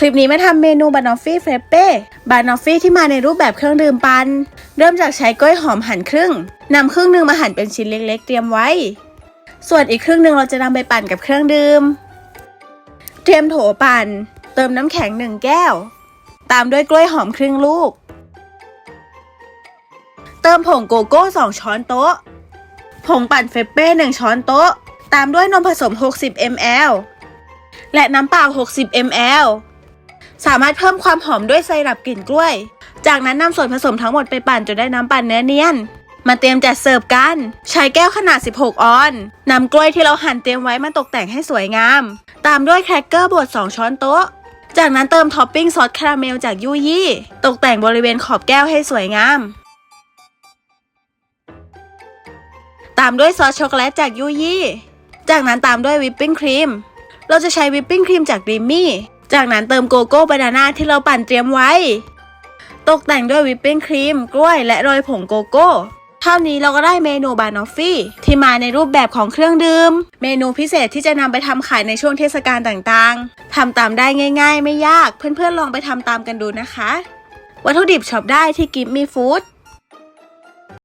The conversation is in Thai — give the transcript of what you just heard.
คลิปนี้มาทำเมนูบานอฟฟี่เฟรเป้ บานอฟฟี่ที่มาในรูปแบบเครื่องดื่มปัน เริ่มจากใช้กล้วยหอมหั่นครึ่งนำครึ่งหนึ่งมาหั่นเป็นชิ้นเล็กๆ เตรียมไว้ ส่วนอีกครึ่งหนึ่งเราจะนำไปปั่นกับเครื่องดื่ม เตรียมโถปั่น เติมน้ำแข็งหนึ่งแก้ว ตามด้วยกล้วยหอมครึ่งลูก เติมผงโกโก้ 2 ช้อนโต๊ะ ผงปั่นเฟปเป้ 1 ช้อนโต๊ะ ตามด้วยนมผสม 60 ml และน้ำเปล่า 60 ml สามารถเพิ่มความหอมด้วยไซรัปกลิ่นกล้วย จากนั้นนำส่วนผสมทั้งหมดไปปั่นจนได้น้ำปั่นเนื้อเนียน มาเตรียมจัดเสิร์ฟกัน ใช้แก้วขนาด 16 ออนนำกล้วยที่เราหั่นเตรียมไว้มาตกแต่งให้สวยงาม ตามด้วยแครกเกอร์บด 2 ช้อนโต๊ะ จากนั้นเติมท็อปปิ้งซอสคาราเมลจากยูยี่ ตกแต่งบริเวณขอบแก้วให้สวยงาม ตามด้วยซอสช็อกโกแลตจากยูยี่ จากนั้นตามด้วยวิปปิ้งครีม เราจะใช้วิปปิ้งครีมจากดิมมี่ จากนั้นเติมโกโก้บานาน่าที่เราปั่นเตรียมไว้ ตกแต่งด้วยวิปปิ้งครีม กล้วย และโรยผงโกโก้เท่านี้เราก็ได้เมนูบานอฟฟี่ที่มาในรูปแบบของเครื่องดื่ม เมนูพิเศษที่จะนำไปทำขายในช่วงเทศกาลต่างๆทำตามได้ง่าย ๆ ไม่ยาก เพื่อนๆลองไปทำตามกันดูนะคะ วัตถุดิบช็อปได้ที่กิฟต์มีฟู้ด